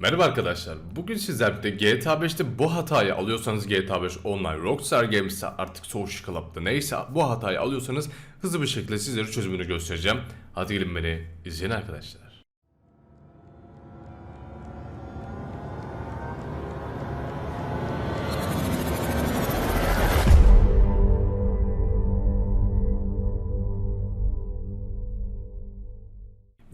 Merhaba arkadaşlar. Bugün sizler de GTA 5'te bu hatayı alıyorsanız GTA 5 Online Rockstar Games'te artık Social Club'da neyse bu hatayı alıyorsanız hızlı bir şekilde sizlere çözümünü göstereceğim. Hadi gelin beni izleyin arkadaşlar.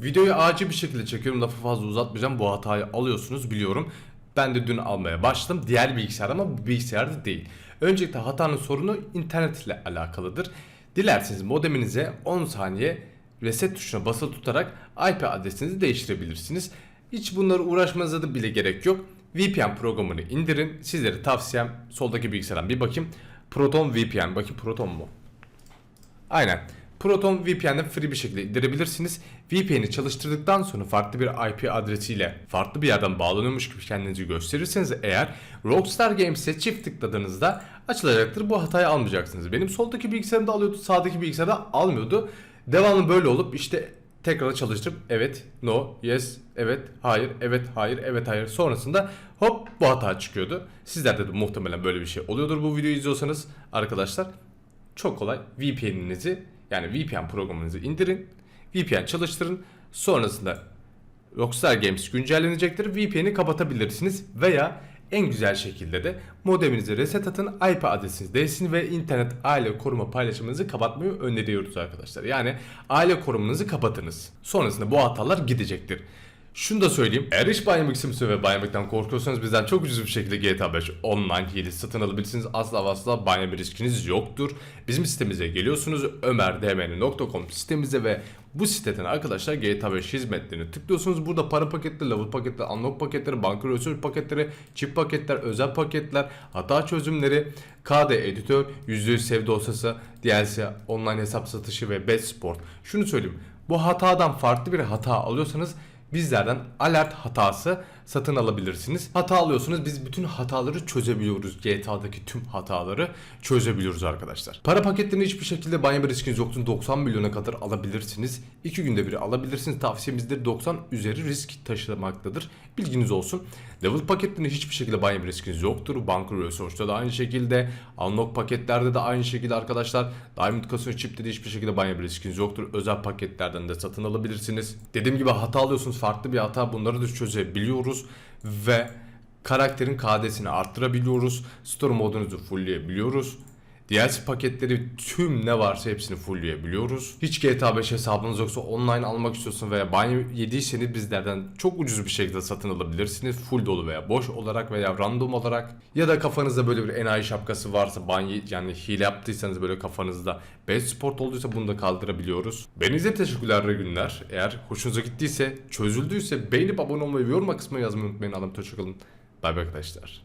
Videoyu acil bir şekilde çekiyorum. Lafı fazla uzatmayacağım. Bu hatayı alıyorsunuz biliyorum. Ben de dün almaya başladım. Diğer bilgisayar ama bu bilgisayarda değil. Öncelikle hatanın sorunu internet ile alakalıdır. Dilerseniz modeminize 10 saniye reset tuşuna basılı tutarak IP adresinizi değiştirebilirsiniz. Hiç bunları uğraşmanıza da bile gerek yok. VPN programını indirin. Sizlere tavsiyem soldaki bilgisayardan bir bakayım. Proton VPN. Bakın Proton mu? Aynen. Proton VPN'den free bir şekilde indirebilirsiniz. VPN'i çalıştırdıktan sonra farklı bir IP adresiyle farklı bir yerden bağlanıyormuş gibi kendinizi gösterirseniz eğer Rockstar Games'e çift tıkladığınızda açılacaktır. Bu hatayı almayacaksınız. Benim soldaki bilgisayarımda alıyordu, sağdaki bilgisayarda almıyordu. Devamlı böyle olup işte tekrar çalıştırıp evet, no, yes, evet, hayır, evet, hayır, evet, hayır sonrasında hop bu hata çıkıyordu. Sizlerde de muhtemelen böyle bir şey oluyordur bu videoyu izliyorsanız arkadaşlar çok kolay VPN'inizi yani VPN programınızı indirin. VPN çalıştırın. Sonrasında Rockstar Games güncellenecektir. VPN'i kapatabilirsiniz veya en güzel şekilde de modeminizi reset atın, IP adresiniz değilsin ve internet aile koruma paylaşımınızı kapatmayı öneriyoruz arkadaşlar. Yani aile korumanızı kapatınız. Sonrasında bu hatalar gidecektir. Şunu da söyleyeyim. Eğer hiç banyamak istemiyorsanız ve banyamaktan korkuyorsanız bizden çok ucuz bir şekilde GTA 5 online hile satın alabilirsiniz. Asla ve asla banyama riskiniz yoktur. Bizim sitemize geliyorsunuz. ömerdmn.com sitemize ve bu siteden arkadaşlar GTA 5 hizmetlerini tıklıyorsunuz. Burada para paketleri, level paketleri, unlock paketleri, banka research paketleri, çip paketler, özel paketler, hata çözümleri, KD editör, %100 sev dosyası, DLC, online hesap satışı ve bet sport. Şunu söyleyeyim. Bu hatadan farklı bir hata alıyorsanız bizlerden alert hatası satın alabilirsiniz. Hata alıyorsunuz biz bütün hataları çözebiliyoruz. GTA'daki tüm hataları çözebiliyoruz arkadaşlar. Para paketlerini hiçbir şekilde banyo riskiniz yoktur. 90 milyona kadar alabilirsiniz. 2 günde bir alabilirsiniz. Tavsiyemizdir 90 üzeri risk taşımaktadır. Bilginiz olsun. Level paketlerinde hiçbir şekilde banyo riskiniz yoktur. Banker Resource'da da aynı şekilde. Unlock paketlerde de aynı şekilde arkadaşlar. Diamond Casino Chip'te de hiçbir şekilde banyo riskiniz yoktur. Özel paketlerden de satın alabilirsiniz. Dediğim gibi hata alıyorsunuz. Farklı bir hata. Bunları da çözebiliyoruz. Ve karakterin KD'sini arttırabiliyoruz. Store modunuzu fullleyebiliyoruz. DLC paketleri tüm ne varsa hepsini fullleyebiliyoruz. Hiç GTA 5 hesabınız yoksa online almak istiyorsun veya banyo yediyseniz bizlerden çok ucuz bir şekilde satın alabilirsiniz. Full dolu veya boş olarak veya random olarak. Ya da kafanızda böyle bir enayi şapkası varsa banyo yani hile yaptıysanız böyle kafanızda best sport olduysa bunu da kaldırabiliyoruz. Benize teşekkürler günler. Eğer hoşunuza gittiyse, çözüldüyse beğenip abone olmayı ve yorum kısmına yazmayı unutmayın. Alın hoşçakalın. Bay bay arkadaşlar.